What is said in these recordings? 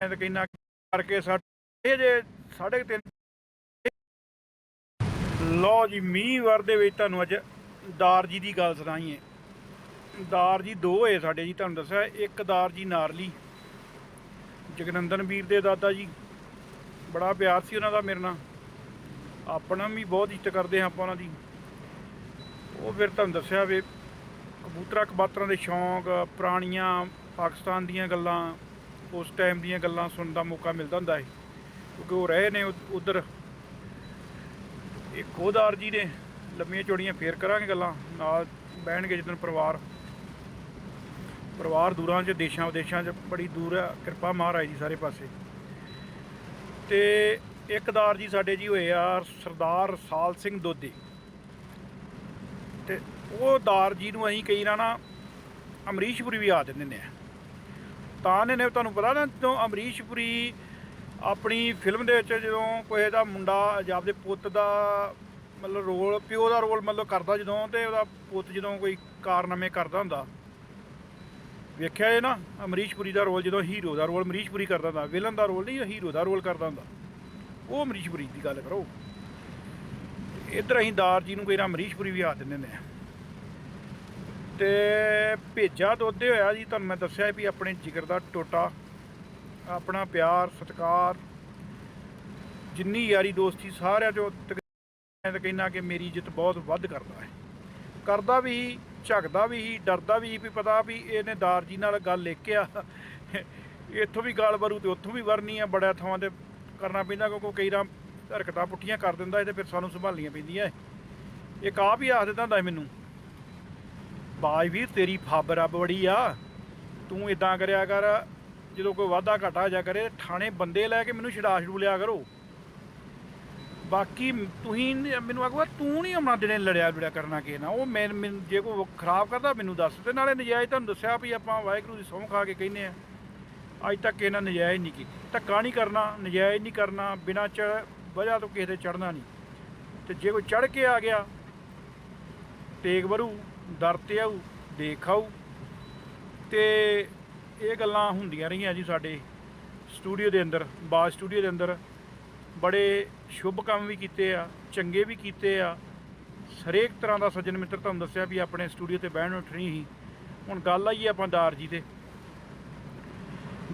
ਮੈਂ ਤਾਂ ਕਹਿੰਦਾ ਕਰਕੇ ਸਾਡੇ ਜੇ ਸਾਢੇ ਕੁ ਤਿੰਨ ਲੋ ਜੀ, ਮੀਂਹ ਵਰ ਦੇ ਵਿੱਚ ਤੁਹਾਨੂੰ ਅੱਜ ਦਾਰ ਜੀ ਦੀ ਗੱਲ ਸੁਣਾਈਏ। ਦਾਰ ਜੀ ਦੋ ਹੋਏ ਸਾਡੇ ਜੀ, ਤੁਹਾਨੂੰ ਦੱਸਿਆ, ਇੱਕ ਦਾਰ ਜੀ ਨਾਰਲੀ, ਜਗਨੰਦਨ ਵੀਰ ਦੇ ਦਾਦਾ ਜੀ। ਬੜਾ ਪਿਆਰ ਸੀ ਉਹਨਾਂ ਦਾ ਮੇਰੇ ਨਾਲ। ਆਪਣਾ ਵੀ ਬਹੁਤ ਇੱਜ਼ਤ ਕਰਦੇ ਹਾਂ ਆਪਾਂ ਉਹਨਾਂ ਦੀ। ਉਹ ਫਿਰ ਤੁਹਾਨੂੰ ਦੱਸਿਆ ਵੀ ਕਬੂਤਰਾਂ ਕਬਾਤਰਾਂ ਦੇ ਸ਼ੌਂਕ, ਪੁਰਾਣੀਆਂ ਪਾਕਿਸਤਾਨ ਦੀਆਂ ਗੱਲਾਂ ਉਸ ਟਾਈਮ ਦੀਆਂ ਗੱਲਾਂ ਸੁਣਨ ਦਾ ਮੌਕਾ ਮਿਲਦਾ ਹੁੰਦਾ ਹੈ ਕਿਉਂਕਿ ਉਹ ਰਹੇ ਨੇ ਉਧਰ। ਇੱਕ ਉਹਦਾਰ ਜੀ ਨੇ ਲੰਮੀਆਂ ਚੌੜੀਆਂ ਫੇਰ ਕਰਾਂਗੇ ਗੱਲਾਂ, ਨਾਲ ਬਹਿਣਗੇ ਜਦੋਂ ਪਰਿਵਾਰ। ਪਰਿਵਾਰ ਦੂਰਾਂ 'ਚ, ਦੇਸ਼ਾਂ ਵਿਦੇਸ਼ਾਂ 'ਚ, ਬੜੀ ਦੂਰ ਆ, ਕਿਰਪਾ ਮਹਾਰਾਜ ਜੀ ਸਾਰੇ ਪਾਸੇ। ਤੇ ਇੱਕ ਦਾਰ ਜੀ ਸਾਡੇ ਜੀ ਹੋਏ ਆ, ਸਰਦਾਰ ਸਾਲ ਸਿੰਘ ਦੋਦੇ ਤੇ ਉਹ ਦਾਰ ਜੀ ਨੂੰ ਅਸੀਂ ਕਈ ਨਾ ਨਾ ਅਮਰੀਸ਼ਪੁਰੀ ਵੀ ਆ ਦਿੰਦੇ ਨੇ ਤਾਂ ਨੇ ਨੇ ਤੁਹਾਨੂੰ ਪਤਾ ਨਾ, ਜਦੋਂ ਅਮਰੀਸ਼ਪੁਰੀ ਆਪਣੀ ਫਿਲਮ ਦੇ ਵਿੱਚ ਜਦੋਂ ਕੋਈ ਦਾ ਮੁੰਡਾ ਜਾਂ ਆਪਦੇ ਪੁੱਤ ਦਾ ਮਤਲਬ ਰੋਲ, ਪਿਓ ਦਾ ਰੋਲ ਮਤਲਬ ਕਰਦਾ ਜਦੋਂ ਤੇ ਉਹਦਾ ਪੁੱਤ ਜਦੋਂ ਕੋਈ ਕਾਰਨਾਮੇ ਕਰਦਾ ਹੁੰਦਾ। ਵੇਖਿਆ ਇਹ ਨਾ ਅਮਰੀਸ਼ਪੁਰੀ ਦਾ ਰੋਲ ਜਦੋਂ ਹੀਰੋ ਦਾ ਰੋਲ ਅਮਰੀਸ਼ਪੁਰੀ ਕਰਦਾ ਹੁੰਦਾ। ਵਿਲਨ ਦਾ ਰੋਲ ਨਹੀਂ ਹੀਰੋ ਦਾ ਰੋਲ ਕਰਦਾ ਹੁੰਦਾ। ਉਹ ਅਮਰੀਸ਼ਪੁਰੀ ਦੀ ਗੱਲ ਕਰੋ। ਇੱਧਰ ਅਸੀਂ ਦਾਰ ਜੀ ਨੂੰ ਕੋਈ ਨਾ ਅਮਰੀਸ਼ਪੁਰੀ ਵੀ ਆ ਦਿੰਦੇ ਨੇ ਤੇ ਭੇਜਾ ਦੁੱਧ ਹੋਇਆ ਜੀ ਤੁਹਾਨੂੰ ਮੈਂ ਦੱਸਿਆ ਵੀ ਆਪਣੇ ਜਿਗਰ ਦਾ ਟੋਟਾ ਆਪਣਾ ਪਿਆਰ ਸਤਿਕਾਰ ਜਿੰਨੀ ਯਾਰੀ ਦੋਸਤੀ ਸਾਰਿਆਂ ਚੋਂ ਤਕ- ਮੈਂ ਤਾਂ ਕਹਿੰਦਾ ਕਿ ਮੇਰੀ ਇੱਜ਼ਤ ਬਹੁਤ ਵੱਧ ਕਰਦਾ ਹੈ। ਕਰਦਾ ਵੀ ਸੀ, ਝਕਦਾ ਵੀ ਸੀ, ਡਰਦਾ ਵੀ ਸੀ ਵੀ ਪਤਾ ਵੀ ਇਹਨੇ ਦਾਰ ਜੀ ਨਾਲ ਗੱਲ ਲੈ ਕੇ ਆ। ਇੱਥੋਂ ਵੀ ਗਾਲ ਵਰੂ ਤੇ ਉੱਥੋਂ ਵੀ ਵਰਨੀ ਆ ਬੜਾ ਥਾਵਾਂ ਤੇ ਕਰਨਾ ਪੈਂਦਾ ਕਿਉਂਕਿ ਕਈ ਰਾਂ ਹਰਕਤਾਂ ਪੁੱਠੀਆਂ ਕਰ ਦਿੰਦਾ ਇਹ ਤੇ ਫਿਰ ਸਾਨੂੰ ਸੰਭਾਲਣੀਆਂ ਪੈਂਦੀਆਂ। ਇਹ। ਇੱਕ ਆਪ ਹੀ ਆਖ ਦਿੰਦਾ ਹੁੰਦਾ ਸੀ ਮੈਨੂੰ। ਬਾਈ ਵੀਰ, ਤੇਰੀ ਫੱਬ ਰੱਬ ਬੜੀ ਆ। ਤੂੰ ਇਦਾਂ ਕਰਿਆ ਕਰ, ਜਦੋਂ ਕੋਈ ਵਾਧਾ ਘਾਟਾ ਜਾ ਕਰੇ, ਥਾਣੇ ਬੰਦੇ ਲੈ ਕੇ ਮੈਨੂੰ ਛਡਾ ਛਡੂ ਲਿਆ ਕਰੋ। ਬਾਕੀ ਤੁਸੀਂ ਮੈਨੂੰ ਆਖਵਾ ਤੂੰ ਨਹੀਂ ਆਉਣਾ ਦਿਨੇ ਲੜਿਆ ਲੜਿਆ ਕਰਨਾ ਕਿਸੇ ਨਾਲ। ਉਹ ਮੈਂ ਜੇ ਕੋਈ ਖਰਾਬ ਕਰਦਾ, ਮੈਨੂੰ ਦੱਸ ਤੇ ਨਾਲੇ ਨਜਾਇਜ਼ ਤੁਹਾਨੂੰ ਦੱਸਿਆ ਵੀ ਆਪਾਂ ਵਾਹਿਗੁਰੂ ਦੀ ਸਹੁੰ ਖਾ ਕੇ ਕਹਿੰਦੇ ਆ। ਅੱਜ ਤੱਕ ਇਹਨਾਂ ਨਜਾਇਜ਼ ਨਹੀਂ ਕੀਤੀ। ਧੱਕਾ ਨਹੀਂ ਕਰਨਾ, ਨਜਾਇਜ਼ ਨਹੀਂ ਕਰਨਾ, ਬਿਨਾਂ ਚ ਵਜ੍ਹਾ ਤੋਂ ਕਿਸੇ ਤੇ ਚੜਨਾ ਨਹੀਂ। ਤੇ ਜੇ ਕੋਈ ਚੜ ਕੇ ਆ ਗਿਆ, ਤੇਗ ਵਰੂ ਦਰ ਤੇ ਆਊ, ਦੇਖ ਆਊ। ਤੇ ਇਹ ਗੱਲਾਂ ਹੁੰਦੀਆਂ ਰਹੀਆਂ ਜੀ ਸਾਡੇ ਸਟੂਡੀਓ ਦੇ ਅੰਦਰ, ਬਾਜ ਸਟੂਡੀਓ ਦੇ ਅੰਦਰ। ਬੜੇ ਸ਼ੁਭ ਕੰਮ ਵੀ ਕੀਤੇ ਆ, ਚੰਗੇ ਵੀ ਕੀਤੇ ਆ। ਹਰੇਕ ਤਰ੍ਹਾਂ ਦਾ ਸੱਜਣ ਮਿੱਤਰ ਤੁਹਾਨੂੰ ਦੱਸਿਆ ਵੀ ਆਪਣੇ ਸਟੂਡੀਓ ਤੇ ਬਹਿਣ ਉੱਠਣੀ ਸੀ ਹੁਣ ਗੱਲ ਆਈ ਆਪਾਂ ਦਾਰ ਜੀ ਤੇ।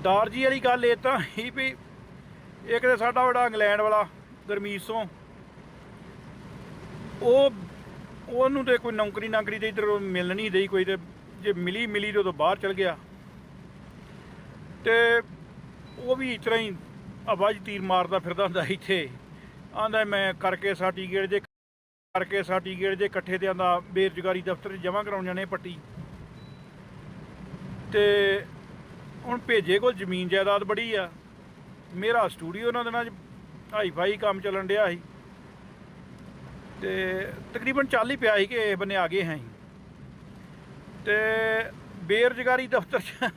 ਦਾਰ ਜੀ ਵਾਲੀ ਗੱਲ ਇਹ ਤਾਂ ਹੀ ਵੀ ਇੱਕ ਤੇ ਸਾਡਾ ਬੜਾ ਇੰਗਲੈਂਡ ਵਾਲਾ ਗਰਮੀਤ ਤੋਂ ਉਹ ਉਹਨੂੰ ਤੇ ਕੋਈ ਨੌਕਰੀ ਨਾਕਰੀ ਤੇ ਇਧਰ ਮਿਲ ਨਹੀਂ ਰਹੀ ਕੋਈ ਤੇ ਜੇ ਮਿਲੀ ਮਿਲੀ ਤੇ ਉਦੋਂ ਬਾਹਰ ਚਲ ਗਿਆ। ਤੇ ਉਹ ਵੀ ਇਸ ਤਰ੍ਹਾਂ ਹੀ ਆਵਾਜ਼ ਤੀਰ ਮਾਰਦਾ ਫਿਰਦਾ ਹੁੰਦਾ ਸੀ ਇੱਥੇ। ਆਂਦਾ ਮੈਂ ਕਰਕੇ ਸਰਟੀਫਿਕੇਟ ਜੇ ਕਰਕੇ ਸਰਟੀਫਿਕੇਟ ਜੇ ਇਕੱਠੇ ਤੇ ਆਂਦਾ ਬੇਰੁਜ਼ਗਾਰੀ ਦਫ਼ਤਰ 'ਚ ਜਮ੍ਹਾਂ ਕਰਾਉਣ ਜਾਣੇ ਪੱਟੀ। ਤੇ ਹੁਣ ਭੇਜੇ ਕੋਲ ਜ਼ਮੀਨ ਜਾਇਦਾਦ ਬੜੀ ਆ। ਮੇਰਾ ਸਟੂਡੀਓ ਉਹਨਾਂ ਦਿਨਾਂ 'ਚ ਹਾਈ ਫਾਈ ਕੰਮ ਚੱਲਣ ਡਿਆ ਸੀ। ਤੇ ਤਕਰੀਬਨ ਚੱਲ ਹੀ ਪਿਆ ਸੀ ਕਿ ਇਹ ਬੰਨੇ ਆ ਗਏ ਹਾਂ ਅਸੀਂ। ਤੇ ਬੇਰੁਜ਼ਗਾਰੀ ਦਫ਼ਤਰ 'ਚ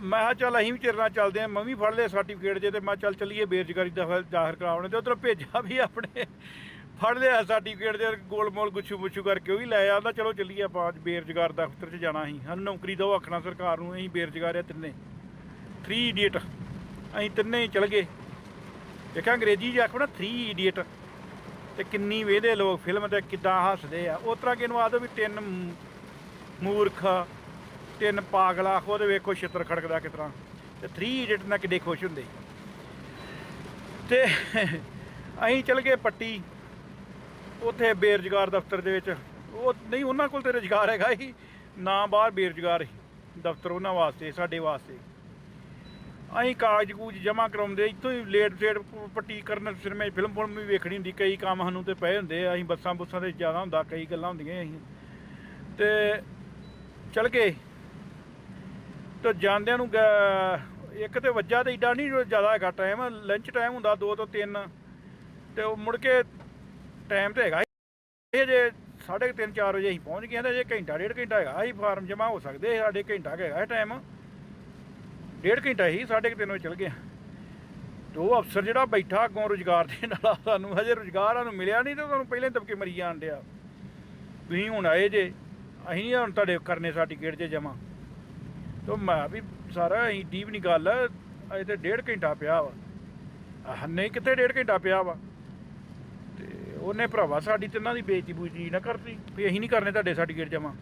ਮੈਂ ਕਿਹਾ ਚੱਲ ਅਸੀਂ ਵੀ ਚਿਰ ਨਾਲ ਚੱਲਦੇ ਆਂ ਮੈਂ ਵੀ ਫੜ ਲਿਆ ਸਰਟੀਫਿਕੇਟ ਜੇ ਤੇ ਮੈਂ ਕਿਹਾ ਚੱਲ ਚੱਲੀਏ ਬੇਰੁਜ਼ਗਾਰੀ ਦਾ ਜ਼ਾਹਰ ਕਰਾਉਣੇ। ਤੇ ਉਧਰ ਭੇਜਿਆ ਵੀ ਆਪਣੇ, ਫੜ ਲਿਆ ਸਰਟੀਫਿਕੇਟ ਦੇ ਗੋਲ ਮੋਲ ਗੁੱਛੂ ਮੁੱਛੂ ਕਰਕੇ ਉਹ ਵੀ ਲੈ ਆਂਦਾ ਚਲੋ ਚੱਲੀਏ ਆਪਾਂ ਅੱਜ ਬੇਰੁਜ਼ਗਾਰ ਦਫ਼ਤਰ 'ਚ ਜਾਣਾ ਸੀ ਸਾਨੂੰ ਨੌਕਰੀ ਦਿਓ ਆਖਣਾ ਸਰਕਾਰ ਨੂੰ, ਅਸੀਂ ਬੇਰੁਜ਼ਗਾਰ ਆ ਤਿੰਨੇ। 3 ਇਡੀਅਟ ਅਸੀਂ ਤਿੰਨੇ ਹੀ ਚਲ ਗਏ। ਦੇਖਿਆ ਅੰਗਰੇਜ਼ੀ 'ਚ ਆਖੋ ਨਾ 3 ਇਡੀਅਟ ਤੇ ਕਿੰਨੀ ਵੇਦੇ ਲੋਕ ਫਿਲਮ ਤੇ ਕਿੱਦਾਂ ਹੱਸਦੇ ਆ। ਉਸ ਤਰ੍ਹਾਂ ਕਿਨੂੰ ਆਦੋ ਵੀ ਤਿੰਨ ਮੂਰਖ, ਤਿੰਨ ਪਾਗਲਾ ਉਹਦੇ ਵੇਖੋ ਛਿੱਤਰ ਖੜਕਦਾ ਕਿਸ ਤਰ੍ਹਾਂ ਤੇ 3 ਇਡੀਅਟ ਨਾਲ ਕਿੱਡੇ ਖੁਸ਼ ਹੁੰਦੇ। ਤੇ ਅਸੀਂ ਚਲ ਗਏ ਪੱਟੀ, ਉੱਥੇ ਬੇਰੁਜ਼ਗਾਰ ਦਫ਼ਤਰ ਦੇ ਵਿੱਚ। ਉਹ ਨਹੀਂ, ਉਹਨਾਂ ਕੋਲ ਤੇ ਰੁਜ਼ਗਾਰ ਹੈਗਾ ਹੀ ਨਾ ਬਾਹਰ ਬੇਰੁਜ਼ਗਾਰ ਦਫ਼ਤਰ ਉਹਨਾਂ ਵਾਸਤੇ, ਸਾਡੇ ਵਾਸਤੇ। ਅਸੀਂ ਕਾਗਜ਼ ਕੂਜ ਜਮ੍ਹਾਂ ਕਰਾਉਂਦੇ ਇੱਥੋਂ ਹੀ ਲੇਟ ਫੇਟ ਪੱਟੀ ਕਰਨ ਸਿਨੇਮੇ ਫਿਲਮ ਫਿਲਮ ਵੀ ਵੇਖਣੀ ਹੁੰਦੀ ਕਈ ਕੰਮ ਸਾਨੂੰ ਤੇ ਪਏ ਹੁੰਦੇ ਆ ਅਸੀਂ ਬੱਸਾਂ ਬੁੱਸਾਂ ਤੇ ਜ਼ਿਆਦਾ ਹੁੰਦਾ ਕਈ ਗੱਲਾਂ ਹੁੰਦੀਆਂ ਅਸੀਂ। ਤੇ ਚਲ ਗਏ। ਤੇ ਜਾਂਦਿਆਂ ਨੂੰ ਗ- ਇੱਕ ਤੇ ਵੱਜਾ ਤੇ ਏਡਾ ਨਹੀਂ ਜ਼ਿਆਦਾ ਹੈਗਾ ਟਾਈਮ ਲੰਚ ਟਾਈਮ ਹੁੰਦਾ 2 ਤੋਂ 3 ਤੇ ਉਹ ਮੁੜ ਕੇ ਟਾਈਮ ਤੇ ਹੈਗਾ। ਇਹ ਜੇ 3:30 4 ਵਜੇ ਅਸੀਂ ਪਹੁੰਚ ਗਏ ਤੇ ਜੇ ਘੰਟਾ ਡੇਢ ਘੰਟਾ ਹੈਗਾ ਅਸੀਂ ਫਾਰਮ ਜਮ੍ਹਾਂ ਹੋ ਸਕਦੇ ਸੀ, ਸਾਡੇ ਘੰਟਾ ਕੁ ਹੈਗਾ ਟਾਈਮ ਡੇਢ ਘੰਟਾ ਹੀ 3:30 ਵਜੇ ਚਲ ਗਏ ਤੇ ਉਹ ਅਫਸਰ ਜਿਹੜਾ ਬੈਠਾ ਅੱਗੋਂ ਰੁਜ਼ਗਾਰ ਦੇ ਨਾਲ ਸਾਨੂੰ ਹਜੇ ਰੁਜ਼ਗਾਰ ਸਾਨੂੰ ਮਿਲਿਆ ਨਹੀਂ ਤੇ ਤੁਹਾਨੂੰ ਪਹਿਲੇ ਦਬਕੇ ਮਰੀ ਜਾਣ ਡਿਆ। ਤੁਸੀਂ ਹੁਣ ਆਏ ਜੇ, ਅਸੀਂ ਹੁਣ ਤੁਹਾਡੇ ਕਰਨੇ ਸਰਟੀਫਿਕੇਟ ਜੇ ਜਮਾ ਤੇ ਮੈਂ ਵੀ ਸਾਰਾ ਅਸੀਂ ਡੀਪ ਨਹੀਂ ਗੱਲ, ਅਜੇ ਤੇ ਡੇਢ ਘੰਟਾ ਪਿਆ ਵਾ। ਆਹ ਨਹੀਂ ਕਿਤੇ ਡੇਢ ਘੰਟਾ ਪਿਆ ਵਾ? ਤੇ ਉਹਨੇ ਭਰਾਵਾ ਸਾਡੀ ਤਿੰਨਾਂ ਦੀ ਬੇਇੱਜ਼ਤੀ ਬੂਜੀ ਨਾ ਕਰਤੀ, ਵੀ ਅਸੀਂ ਨਹੀਂ ਕਰਨੇ ਤੁਹਾਡੇ ਸਰਟੀਫਿਕੇਟ ਜਮਾ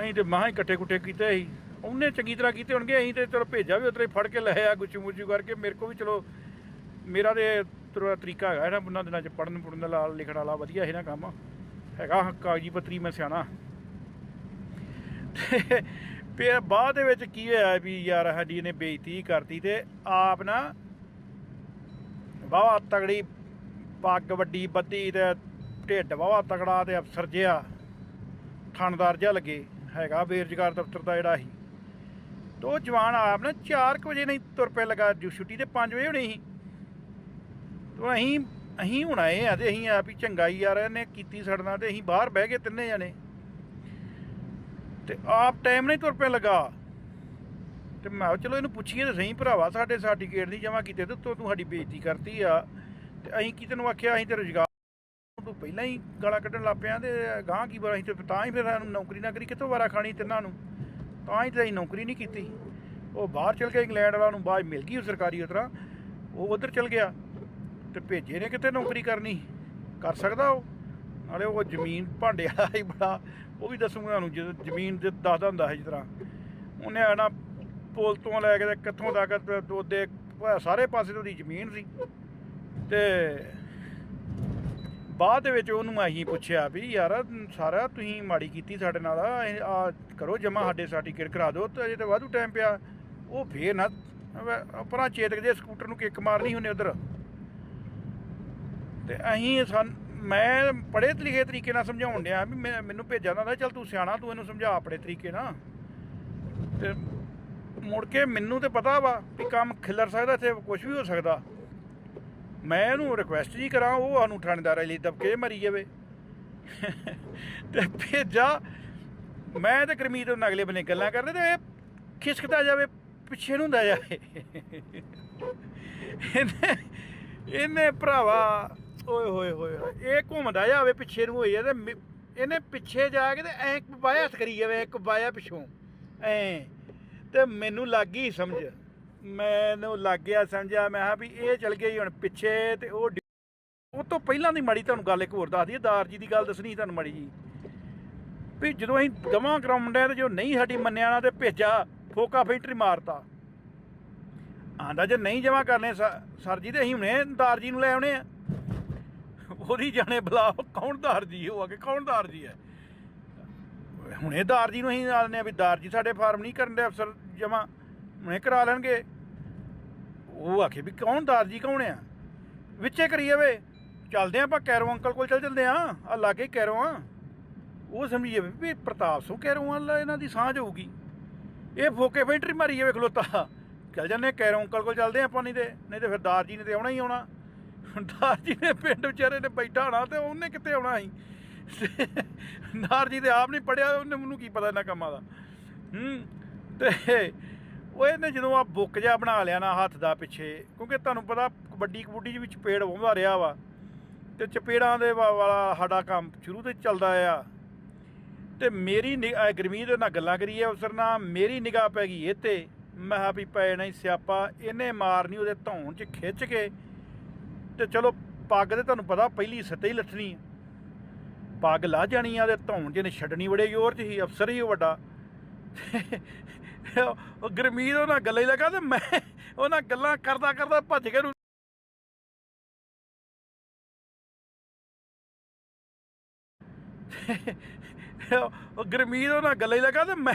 ਅਸੀਂ ਤੇ ਮਹਾਂ ਇਕੱਠੇ ਕੁੱਟੇ ਕੀਤੇ ਸੀ। ਉਹਨੇ ਚੰਗੀ ਤਰ੍ਹਾਂ ਕੀਤੇ ਹੋਣਗੇ, ਅਸੀਂ ਤੇ ਚਲੋ ਭੇਜਾ ਵੀ ਉਤਰੇ, ਫੜ ਕੇ ਲੈ ਆ ਗੁੱਚੂ ਮੁੱਚੂ ਕਰਕੇ। ਮੇਰੇ ਕੋ ਵੀ ਚਲੋ, ਮੇਰਾ ਤੇ ਤੁਰ- ਤਰੀਕਾ ਹੈਗਾ ਇਹਨਾਂ ਉਹਨਾਂ ਦਿਨਾਂ ਚ ਪੜਨ ਪੁੜਨ ਦਾ ਲਾਲ, ਲਿਖਣ ਵਾਲਾ, ਵਧੀਆ ਹੈ ਨਾ ਕੰਮ। ਹੈਗਾ ਕਾਗਜੀ ਪੱਤਰੀ ਮੈਂ ਸਿਆਣਾ। ਫਿਰ ਬਾਅਦ ਦੇ ਵਿੱਚ ਕੀ ਹੋਇਆ ਵੀ ਯਾਰ, ਸਾਡੀ ਇਹਨੇ ਬੇਇੱਜ਼ਤੀ ਕਰਤੀ ਤੇ ਆਪ ਨਾ ਵਾਵਾ ਤਗੜੀ, ਪੱਗ ਵੱਡੀ ਬੱਦੀ ਤੇ ਢਿੱਡ ਵਾਵਾ ਤਗੜਾ ਤੇ ਅਫਸਰ ਜਿਹਾ, ਥਾਣਦਾਰ ਜਿਹਾ ਲੱਗੇ। ਹੈਗਾ ਬੇਰੁਜ਼ਗਾਰ ਦਫ਼ਤਰ ਦਾ ਜਿਹੜਾ ਸੀ। ਤੇ ਉਹ ਜਵਾਨ ਆਪ ਨਾ 4 ਵਜੇ ਨਹੀਂ ਤੁਰ ਪਏ ਲਗਾ ਛੁੱਟੀ ਤੇ 5 ਵਜੇ ਹੋਣੀ ਸੀ। ਤੇ ਅਸੀਂ ਅਸੀਂ ਹੁਣ ਆਏ ਆ ਤੇ ਅਸੀਂ ਆਪ ਹੀ ਚੰਗਾਈ ਯਾਰ, ਇਹਨੇ ਕੀਤੀ ਸੜਨਾ ਤੇ ਅਸੀਂ ਬਾਹਰ ਬਹਿ ਗਏ ਤਿੰਨੇ ਜਣੇ। ਤੇ ਆਪ ਟਾਈਮ ਨਹੀਂ ਤੁਰ ਪਏ ਲਗਾ। ਤੇ ਮੈਂ ਕਿਹਾ ਚਲੋ ਇਹਨੂੰ ਪੁੱਛੀਏ ਤੇ ਸਹੀ ਭਰਾਵਾ, ਸਾਡੇ ਸਰਟੀਫਿਕੇਟ ਨਹੀਂ ਜਮਾ ਕੀਤੇ ਤੇ ਤੂੰ ਸਾਡੀ ਬੇਇੱਜ਼ਤੀ ਕਰਤੀ ਆ। ਤੇ ਅਸੀਂ ਕੀ ਤੈਨੂੰ ਆਖਿਆ, ਅਸੀਂ ਤੇ ਰੁਜ਼ਗਾਰ ਤੂੰ ਪਹਿਲਾਂ ਹੀ ਗਾਲਾਂ ਕੱਢਣ ਲੱਗ ਪਿਆ ਤੇ ਗਾਂ ਕੀ ਬੜਾ ਅਸੀਂ ਤੇ ਤਾਂ ਹੀ ਫਿਰ ਸਾਨੂੰ ਨੌਕਰੀ ਨਾ ਕਰੀ ਕਿੱਥੋਂ ਵਾਰਾ ਖਾਣੀ ਤਿੰਨਾਂ ਨੂੰ। ਤਾਂ ਹੀ ਤੇ ਅਸੀਂ ਨੌਕਰੀ ਨਹੀਂ ਕੀਤੀ। ਉਹ ਬਾਹਰ ਚਲ ਗਿਆ ਇੰਗਲੈਂਡ ਵਾਲਾ ਨੂੰ ਬਾਅਦ ਮਿਲ ਗਈ ਉਹ ਸਰਕਾਰੀ ਉਤਰਾ ਉਹ ਉਧਰ ਚਲ ਗਿਆ ਤੇ ਭੇਜੇ ਨੇ ਕਿਤੇ ਨੌਕਰੀ ਕਰਨੀ। ਕਰ ਸਕਦਾ ਉਹ। ਨਾਲੇ ਉਹ ਜ਼ਮੀਨ ਭਾਂਡੇ ਵਾਲਾ ਹੀ ਬੜਾ, ਉਹ ਵੀ ਦੱਸੂਗਾ ਤੁਹਾਨੂੰ ਜਦੋਂ ਜ਼ਮੀਨ ਦੇ ਦੱਸਦਾ ਹੁੰਦਾ ਹੈ ਜਿਸ ਤਰ੍ਹਾਂ। ਉਹਨੇ ਆਣਾ ਪੁਲ ਤੋਂ ਲੈ ਕੇ ਕਿੱਥੋਂ ਤੱਕ ਤੇ ਉਹਦੇ ਸਾਰੇ ਪਾਸੇ ਤੋਂ ਉਹਦੀ ਜ਼ਮੀਨ ਸੀ। ਤੇ ਬਾਅਦ ਦੇ ਵਿੱਚ ਉਹਨੂੰ ਅਸੀਂ ਪੁੱਛਿਆ ਵੀ ਯਾਰ, ਸਾਰਾ ਤੁਸੀਂ ਮਾੜੀ ਕੀਤੀ ਸਾਡੇ ਨਾਲ, ਆ ਕਰੋ ਜਮਾ ਸਾਡੇ ਸਰਟੀਫਿਕੇਟ ਕਰਾ ਦਿਓ, ਤੇ ਅਜੇ ਤਾਂ ਵਾਧੂ ਟਾਈਮ ਪਿਆ। ਉਹ ਫੇਰ ਨਾ ਪਰਾਂ ਚੇਤਕ ਦੇ ਸਕੂਟਰ ਨੂੰ ਕਿੱਕ ਮਾਰਨੀ ਹੁੰਨੇ ਉਧਰ। ਤੇ ਅਸੀਂ ਸਨ, ਮੈਂ ਪੜ੍ਹੇ ਲਿਖੇ ਤਰੀਕੇ ਨਾਲ ਸਮਝਾਉਣ ਡਿਆ ਵੀ ਮੈਂ- ਮੈਨੂੰ ਭੇਜਿਆ ਨਾ ਚੱਲ ਤੂੰ ਸਿਆਣਾ, ਤੂੰ ਇਹਨੂੰ ਸਮਝਾ ਆਪਣੇ ਤਰੀਕੇ ਨਾਲ। ਤੇ ਮੁੜ ਕੇ ਮੈਨੂੰ ਤੇ ਪਤਾ ਵਾ ਵੀ ਕੰਮ ਖਿਲਰ ਸਕਦਾ, ਇੱਥੇ ਕੁਝ ਵੀ ਹੋ ਸਕਦਾ। ਮੈਂ ਇਹਨੂੰ ਰਿਕੁਐਸਟ ਜੀ ਕਰਾਂ ਉਹ ਸਾਨੂੰ ਥਾਣੇਦਾਰ ਲਈ ਦਬਕੇ ਮਰੀ ਜਾਵੇ। ਤੇ ਭੇਜਾ। ਮੈਂ ਤੇ ਕਰਮੀਤ ਉਹਨਾਂ ਅਗਲੇ ਬੰਨੇ ਗੱਲਾਂ ਕਰਦੇ ਤੇ ਇਹ ਖਿਸਕਦਾ ਜਾਵੇ ਪਿੱਛੇ ਨੂੰ ਹੁੰਦਾ ਜਾਵੇ। ਇਹਨੇ ਇਹਨੇ ਭਰਾਵਾ ਓਏ ਹੋਏ ਹੋਏ ਹੋਏ, ਇਹ ਘੁੰਮਦਾ ਜਾਵੇ ਪਿੱਛੇ ਨੂੰ ਹੋਈ ਆ ਤੇ ਮੇ- ਇਹਨੇ ਪਿੱਛੇ ਜਾ ਕੇ ਤੇ ਐ ਬਾਇਆ ਹੱਥ ਕਰੀ ਜਾਵੇ ਇੱਕ ਬਾਇਆ ਪਿੱਛੋਂ। ਐ। ਤੇ ਮੈਨੂੰ ਲੱਗ ਗਈ ਸਮਝ। ਮੈਨੂੰ ਲੱਗ ਗਿਆ ਸਮਝਿਆ ਮੈਂ ਕਿਹਾ ਵੀ ਇਹ ਚਲ ਗਈ ਹੁਣ ਪਿੱਛੇ ਤੇ ਉਹ ਡਿ- ਉਹ ਤੋਂ ਪਹਿਲਾਂ ਦੀ ਮਾੜੀ ਤੁਹਾਨੂੰ ਗੱਲ ਇੱਕ ਹੋਰ ਦੱਸ ਦਈਏ, ਦਾਰ ਜੀ ਦੀ ਗੱਲ ਦੱਸਣੀ ਤੁਹਾਨੂੰ ਮਾੜੀ ਜੀ। ਵੀ ਜਦੋਂ ਅਸੀਂ ਗਵਾਂ ਕਰਾਉਂਦੇ ਤੇ ਜੋ ਨਹੀਂ ਸਾਡੀ ਮੰਨਿਆ ਨਾ ਤੇ ਭੇਜਾ, ਫੋਕਾ ਫੈਕਟਰੀ ਮਾਰਤਾ। ਆਂਦਾ ਜੇ ਨਹੀਂ ਜਮਾ ਕਰਨੇ ਸਰ ਜੀ ਤੇ ਅਸੀਂ ਹੁਣੇ ਦਾਰ ਜੀ ਨੂੰ ਲੈ ਆਉਣੇ ਆ। ਉਹਦੀ ਜਾਣੇ ਬੁਲਾ ਕੌਣ ਦਾਰ ਜੀ ਉਹ ਆ ਕੇ ਕੌਣ ਦਾਰ ਜੀ ਹੈ? ਹੁਣੇ ਦਾਰ ਜੀ ਨੂੰ ਅਸੀਂ ਆਲਨੇ ਆ ਵੀ ਦਾਰ ਜੀ ਸਾਡੇ ਫਾਰਮ ਨਹੀਂ ਕਰਨ ਦੇ ਅਫਸਰ ਜਮਾ, ਹੁਣੇ ਕਰਾ ਲੈਣਗੇ। ਉਹ ਆਖੇ ਵੀ ਕੌਣ ਦਾਰ ਜੀ, ਕੌਣ ਆ? ਵਿੱਚੇ ਕਰੀ ਜਾਵੇ। ਚੱਲਦੇ ਆ ਆਪਾਂ ਕੈਰੋ ਅੰਕਲ ਕੋਲ ਚੱਲ ਚੱਲਦੇ ਆ। ਆ ਲਾਗੇ ਕੈਰੋ ਆ। ਉਹ ਸਮਝੀ ਜਾਵੇ ਵੀ ਪ੍ਰਤਾਪ ਸਿੰਘ ਕੈਰੋ ਵਾਲਾ ਇਹਨਾਂ ਦੀ ਸਾਂਝ ਹੋਊਗੀ। ਇਹ ਫੋਕੇ ਫੈਕਟਰੀ ਮਾਰੀ ਜਾਵੇ ਖਲੋਤਾ। ਚੱਲ ਜਾਂਦੇ ਕੈਰੋ ਅੰਕਲ ਕੋਲ ਚੱਲਦੇ ਆਪਾਂ, ਨਹੀਂ ਤੇ ਨਹੀਂ ਤੇ ਫਿਰ ਦਾਰ ਜੀ ਨੇ ਤੇ ਆਉਣਾ ਹੀ ਆਉਣਾ। ਦਾਰ ਜੀ ਨੇ ਪਿੰਡ ਵਿਚਾਰੇ ਨੇ ਬੈਠਾ ਹੋਣਾ ਤੇ ਉਹਨੇ ਕਿੱਥੇ ਆਉਣਾ ਸੀ? ਦਾਰ ਜੀ ਤੇ ਆਪ ਨਹੀਂ ਪੜਿਆ, ਉਹਨੇ ਮੈਨੂੰ ਕੀ ਪਤਾ ਇਹਨਾਂ ਕੰਮਾਂ ਦਾ। ਹੂੰ, ਤੇ ਉਹ ਇਹਨੇ ਜਦੋਂ ਆ ਬੁੱਕ ਜਿਹਾ ਬਣਾ ਲਿਆ ਨਾ ਹੱਥ ਦਾ ਪਿੱਛੇ, ਕਿਉਂਕਿ ਤੁਹਾਨੂੰ ਪਤਾ ਕਬੱਡੀ ਕਬੂਡੀ ਦੇ ਵਿੱਚ ਚਪੇੜ ਵਾਹੁੰਦਾ ਰਿਹਾ ਵਾ, ਤੇ ਚਪੇੜਾਂ ਦੇ ਵਾਲਾ ਸਾਡਾ ਕੰਮ ਸ਼ੁਰੂ ਤੋਂ ਚੱਲਦਾ ਆ। ਤੇ ਮੇਰੀ ਨਿ- ਅਹ ਨਾਲ ਗੱਲਾਂ ਕਰੀਏ ਅਫਸਰ ਨਾਲ ਮੇਰੀ ਨਿਗਾਹ ਪੈ ਗਈ ਇਹ ਤੇ ਮੈਂ ਕਿਹਾ ਵੀ ਪੈ ਨਹੀਂ ਸਿਆਪਾ, ਇਹਨੇ ਮਾਰਨੀ ਉਹਦੇ ਧੌਣ 'ਚ ਖਿੱਚ ਕੇ। ਤੇ ਚਲੋ ਪੱਗ ਤੇ ਤੁਹਾਨੂੰ ਪਤਾ ਪਹਿਲੀ ਸੱਤੇ ਹੀ ਲੱਥਣੀ ਪੱਗ ਲਾ ਜਾਣੀ ਆ, ਉਹਦੇ ਧੌਣ 'ਚ ਇਹਨੇ ਛੱਡਣੀ ਬੜੇ ਜ਼ੋਰ 'ਚ ਹੀ, ਅਫਸਰ ਹੀ ਉਹ ਵੱਡਾ। ਉਹ ਗਰਮੀਤ ਉਹਨਾਂ ਗੱਲਾਂ ਹੀ ਲੱਗਾ ਤੇ ਮੈਂ ਉਹਨਾਂ ਗੱਲਾਂ ਕਰਦਾ ਕਰਦਾ ਭੱਜ ਕੇ ਨੂੰ ਉਹ ਗੁਰਮੀਤ ਉਹਨਾਂ ਗੱਲਾਂ ਹੀ ਲੱਗਾ ਤੇ ਮੈਂ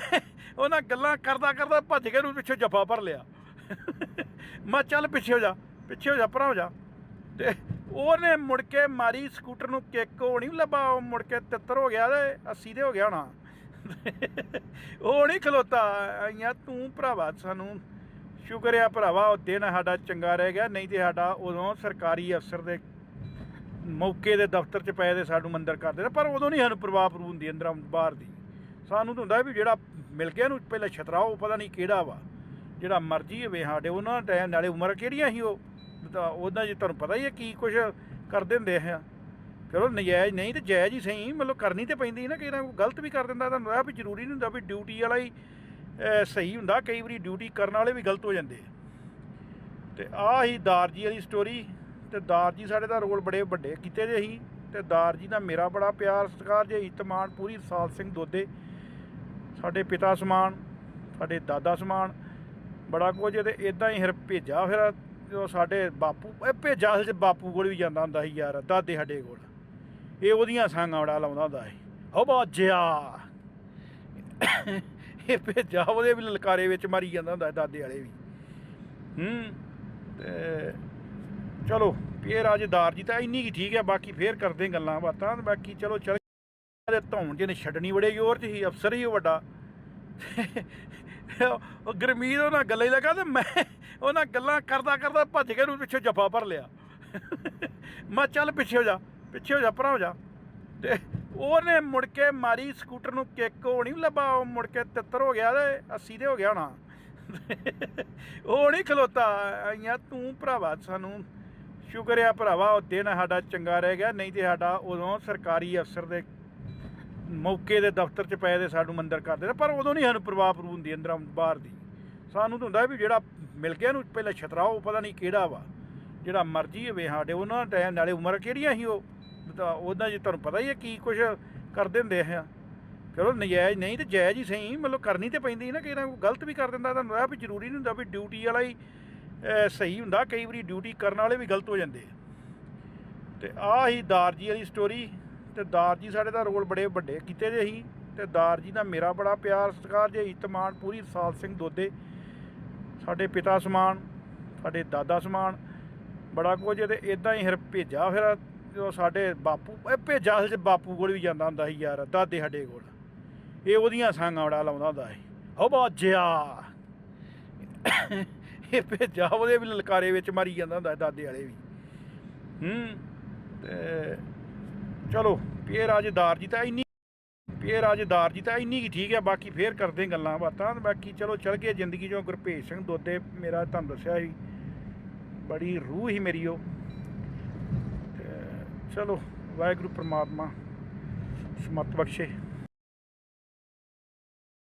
ਉਹਨਾਂ ਗੱਲਾਂ ਕਰਦਾ ਕਰਦਾ ਭੱਜ ਕੇ ਨੂੰ ਪਿੱਛੇ ਜੱਫਾ ਭਰ ਲਿਆ। ਮੈਂ ਚੱਲ ਪਿੱਛੇ ਹੋ ਜਾ, ਪਿੱਛੇ ਹੋ ਜਾ ਪਰਾਂ ਹੋ ਜਾ। ਤੇ ਉਹਨੇ ਮੁੜ ਕੇ ਮਾਰੀ ਸਕੂਟਰ ਨੂੰ ਕਿੱਕ, ਉਹ ਨਹੀਂ ਲੱਭਾ, ਉਹ ਮੁੜ ਕੇ 73 ਹੋ ਗਿਆ ਤੇ 80 ਦੇ ਹੋ ਗਿਆ ਹੋਣਾ। ਉਹ ਨਹੀਂ ਖਲੋਤਾ, ਆਈਆਂ ਤੂੰ ਭਰਾਵਾ, ਸਾਨੂੰ ਸ਼ੁਕਰ ਆ ਭਰਾਵਾ, ਉਹ ਦਿਨ ਸਾਡਾ ਚੰਗਾ ਰਹਿ ਗਿਆ, ਨਹੀਂ ਤੇ ਸਾਡਾ ਉਦੋਂ ਸਰਕਾਰੀ ਅਫਸਰ ਦੇ ਮੌਕੇ ਦੇ ਦਫ਼ਤਰ 'ਚ ਪਏ ਦੇ ਸਾਨੂੰ ਮੰਦਰ ਕਰਦੇ ਨੇ ਪਰ ਉਦੋਂ ਨਹੀਂ ਸਾਨੂੰ ਪ੍ਰਵਾਹ ਪਰੂ ਹੁੰਦੀ ਅੰਦਰ ਬਾਹਰ ਦੀ। ਸਾਨੂੰ ਤਾਂ ਹੁੰਦਾ ਵੀ ਜਿਹੜਾ ਮਿਲ ਗਿਆ ਨੂੰ ਪਹਿਲਾਂ ਛਤਰਾਓ ਪਤਾ ਨਹੀਂ ਕਿਹੜਾ ਵਾ, ਜਿਹੜਾ ਮਰਜ਼ੀ ਹੋਵੇ ਸਾਡੇ, ਉਹਨਾਂ ਟਾਈਮ ਨਾਲੇ ਉਮਰ ਕਿਹੜੀਆਂ ਸੀ ਉਹ? ਤਾਂ ਉਹਨਾਂ ਜੇ ਤੁਹਾਨੂੰ ਪਤਾ ਹੀ ਹੈ ਕੀ ਕੁਝ ਕਰਦੇ ਹੁੰਦੇ ਆ। ਚਲੋ ਨਜਾਇਜ਼ ਨਹੀਂ ਤੇ ਜਾਇਜ਼ ਹੀ ਸਹੀ, ਮਤਲਬ ਕਰਨੀ ਤੇ ਪੈਂਦੀ ਸੀ ਨਾ, ਕਈ ਨਾ ਕੋਈ ਗਲਤ ਵੀ ਕਰ ਦਿੰਦਾ, ਤੁਹਾਨੂੰ ਇਹ ਵੀ ਜ਼ਰੂਰੀ ਨਹੀਂ ਹੁੰਦਾ ਵੀ ਡਿਊਟੀ ਵਾਲਾ ਹੀ ਸਹੀ ਹੁੰਦਾ, ਕਈ ਵਾਰੀ ਡਿਊਟੀ ਕਰਨ ਵਾਲੇ ਵੀ ਗਲਤ ਹੋ ਜਾਂਦੇ ਆ। ਤੇ ਆਹ ਹੀ ਦਾਰਜੀ ਵਾਲੀ ਸਟੋਰੀ ਤੇ ਦਾਰਜੀ ਸਾਡੇ ਦਾ ਰੋਲ ਬੜੇ ਵੱਡੇ ਕੀਤੇ ਦੇ ਸੀ, ਤੇ ਦਾਰਜੀ ਦਾ ਮੇਰਾ ਬੜਾ ਪਿਆਰ ਸਤਿਕਾਰ ਜੇ ਇਤਮਾਨ ਪੂਰੀ ਸਾਲ ਸਿੰਘ ਦੋਦੇ, ਸਾਡੇ ਪਿਤਾ ਸਮਾਨ, ਸਾਡੇ ਦਾਦਾ ਸਮਾਨ, ਬੜਾ ਕੁਝ ਤੇ ਇਦਾਂ ਹੀ ਫਿਰ ਭੇਜਾ ਫਿਰ ਜਦੋਂ ਸਾਡੇ ਬਾਪੂ, ਇਹ ਭੇਜਾ ਅਸਲ ਬਾਪੂ ਕੋਲ ਵੀ ਜਾਂਦਾ ਹੁੰਦਾ ਸੀ ਯਾਰ, ਦਾਦੇ ਸਾਡੇ ਕੋਲ। ਇਹ ਉਹਦੀਆਂ ਸਾਂਗਾਂ ਬੜਾ ਲਾਉਂਦਾ ਹੁੰਦਾ ਸੀ। ਹੋ ਬਾਜਿਆ ਇਹ ਭੇਜਾ ਉਹਦੇ ਵੀ ਲਲਕਾਰੇ ਵਿੱਚ ਮਾਰੀ ਜਾਂਦਾ ਹੁੰਦਾ ਦਾਦੇ ਵਾਲੇ ਵੀ। ਹੂੰ, ਤੇ ਚਲੋ, ਫੇਰ ਅੱਜ ਦਾਰਜੀ ਤਾਂ ਇੰਨੀ ਕੀ ਠੀਕ ਹੈ, ਬਾਕੀ ਫੇਰ ਕਰਦੇ ਗੱਲਾਂ ਬਾਤਾਂ। ਬਾਕੀ ਚਲੋ, ਚੱਲ ਦੇ ਧੌਣ ਜਿਹਨੇ ਛੱਡਣੀ ਬੜੇ ਜ਼ੋਰ 'ਚ ਹੀ ਅਫਸਰ ਹੀ ਉਹ ਵੱਡਾ। ਉਹ ਗਰਮੀਤ ਉਹਨਾਂ ਗੱਲਾਂ ਹੀ ਲੱਗਾ ਤੇ ਮੈਂ ਉਹਨਾਂ ਗੱਲਾਂ ਕਰਦਾ ਕਰਦਾ ਭੱਜ ਕੇ ਉਹਨੂੰ ਪਿੱਛੇ ਜੱਫਾ ਭਰ ਲਿਆ। ਮੈਂ ਚੱਲ ਪਿੱਛੇ ਹੋ ਜਾ। ਪਿੱਛੇ ਹੋ ਜਾ, ਪਰਾਂ ਹੋ ਜਾ। ਤੇ ਉਹਨੇ ਮੁੜ ਕੇ ਮਾਰੀ ਸਕੂਟਰ ਨੂੰ ਕਿੱਕ, ਉਹ ਨਹੀਂ ਲੱਭਾ, ਉਹ ਮੁੜ ਕੇ ਤਿੱਤਰ ਹੋ ਗਿਆ ਤੇ 80 ਦੇ ਹੋ ਗਿਆ ਹੋਣਾ। ਉਹ ਨਹੀਂ ਖਲੋਤਾ, ਆਈਆਂ, ਤੂੰ ਭਰਾਵਾ, ਸਾਨੂੰ ਸ਼ੁਕਰ ਆ ਭਰਾਵਾ, ਉਹ ਦਿਨ ਸਾਡਾ ਚੰਗਾ ਰਹਿ ਗਿਆ, ਨਹੀਂ ਤੇ ਸਾਡਾ ਉਦੋਂ ਸਰਕਾਰੀ ਅਫਸਰ ਦੇ ਮੌਕੇ ਦੇ ਦਫ਼ਤਰ 'ਚ ਪਏ ਦੇ ਸਾਨੂੰ ਮੰਦਰ ਕਰਦੇ ਪਰ ਉਦੋਂ ਨਹੀਂ ਸਾਨੂੰ ਪ੍ਰਭਾਵ ਪ੍ਰੂਹ ਹੁੰਦੀ ਅੰਦਰਾਂ ਬਾਹਰ ਦੀ। ਸਾਨੂੰ ਤਾਂ ਹੁੰਦਾ ਵੀ ਜਿਹੜਾ ਮਿਲ ਗਿਆ ਨੂੰ ਪਹਿਲਾਂ ਛਤਰਾਓ, ਪਤਾ ਨਹੀਂ ਕਿਹੜਾ ਵਾ, ਜਿਹੜਾ ਮਰਜ਼ੀ ਹੋਵੇ ਸਾਡੇ, ਉਹਨਾਂ ਟਾਈਮ ਨਾਲੇ ਉਮਰ ਕਿਹੜੀਆਂ ਸੀ ਉਹ? ਤਾਂ ਉਹਦਾ ਜੀ ਤੁਹਾਨੂੰ ਪਤਾ ਹੀ ਹੈ ਕੀ ਕੁਝ ਕਰਦੇ ਹੁੰਦੇ ਆ। ਚਲੋ ਨਜਾਇਜ਼ ਨਹੀਂ ਤੇ ਜਾਇਜ਼ ਹੀ ਸਹੀ, ਮਤਲਬ ਕਰਨੀ ਤੇ ਪੈਂਦੀ ਨਾ ਕਿ ਨਾ ਗਲਤ ਵੀ ਕਰ ਦਿੰਦਾ ਤੁਹਾਨੂੰ ਇਹ ਵੀ ਜ਼ਰੂਰੀ ਨਹੀਂ ਹੁੰਦਾ ਵੀ ਡਿਊਟੀ ਵਾਲਾ ਹੀ ਸਹੀ ਹੁੰਦਾ। ਕਈ ਵਾਰੀ ਡਿਊਟੀ ਕਰਨ ਵਾਲੇ ਵੀ ਗਲਤ ਹੋ ਜਾਂਦੇ ਆ। ਤੇ ਆਹ ਹੀ ਦਾਰਜੀ ਵਾਲੀ ਸਟੋਰੀ ਤੇ ਦਾਰਜੀ ਸਾਡੇ ਦਾ ਰੋਲ ਬੜੇ ਵੱਡੇ ਕੀਤੇ ਦੇ ਸੀ। ਤੇ ਦਾਰਜੀ ਦਾ ਮੇਰਾ ਬੜਾ ਪਿਆਰ ਸਤਿਕਾਰ ਜੇ ਇਤਮਾਨ ਪੂਰੀ ਸਾਲ ਸਿੰਘ ਦੋਦੇ। ਸਾਡੇ ਪਿਤਾ ਸਮਾਨ, ਸਾਡੇ ਦਾਦਾ ਸਮਾਨ, ਬੜਾ ਕੁਝ, ਤੇ ਇਦਾਂ ਹੀ ਫਿਰ ਭੇਜਾ ਫਿਰ ਜਦੋਂ ਸਾਡੇ ਬਾਪੂ, ਇਹ ਭੇਜਾ ਅਸਲ 'ਚ ਬਾਪੂ ਕੋਲ ਵੀ ਜਾਂਦਾ ਹੁੰਦਾ ਸੀ ਯਾਰ, ਦਾਦੇ ਸਾਡੇ ਕੋਲ। ਇਹ ਉਹਦੀਆਂ ਸੰਗਾਂ ਬੜਾ ਲਾਉਂਦਾ ਹੁੰਦਾ ਸੀ। ਹੋ ਬਾਜਿਆ ਇਹ ਭੇਜਾ ਉਹਦੇ ਵੀ ਲਲਕਾਰੇ ਵਿੱਚ ਮਾਰੀ ਜਾਂਦਾ ਹੁੰਦਾ ਦਾਦੇ ਵਾਲੇ ਵੀ। ਹੂੰ, ਤੇ ਚਲੋ ਫੇਰ ਅੱਜ ਦਾਰਜੀ ਤਾਂ ਇੰਨੀ ਫੇਰ ਅੱਜ ਦਾਰਜੀ ਤਾਂ ਇੰਨੀ ਹੀ ਠੀਕ ਹੈ ਬਾਕੀ ਫੇਰ ਕਰਦੇ ਗੱਲਾਂ ਬਾਤਾਂ। ਬਾਕੀ ਚਲੋ, ਚੱਲ ਗਏ ਜ਼ਿੰਦਗੀ ਚੋਂ ਗੁਰਭੇਜ ਸਿੰਘ ਦੋਦੇ ਮੇਰਾ ਤੁਹਾਨੂੰ ਦੱਸਿਆ ਸੀ। ਬੜੀ ਰੂਹ ਹੀ ਮੇਰੀ ਉਹ। ਚਲੋ ਵਾਹਿਗੁਰੂ ਪ੍ਰਮਾਤਮਾ ਸਮਤ ਬਖਸ਼ੇ।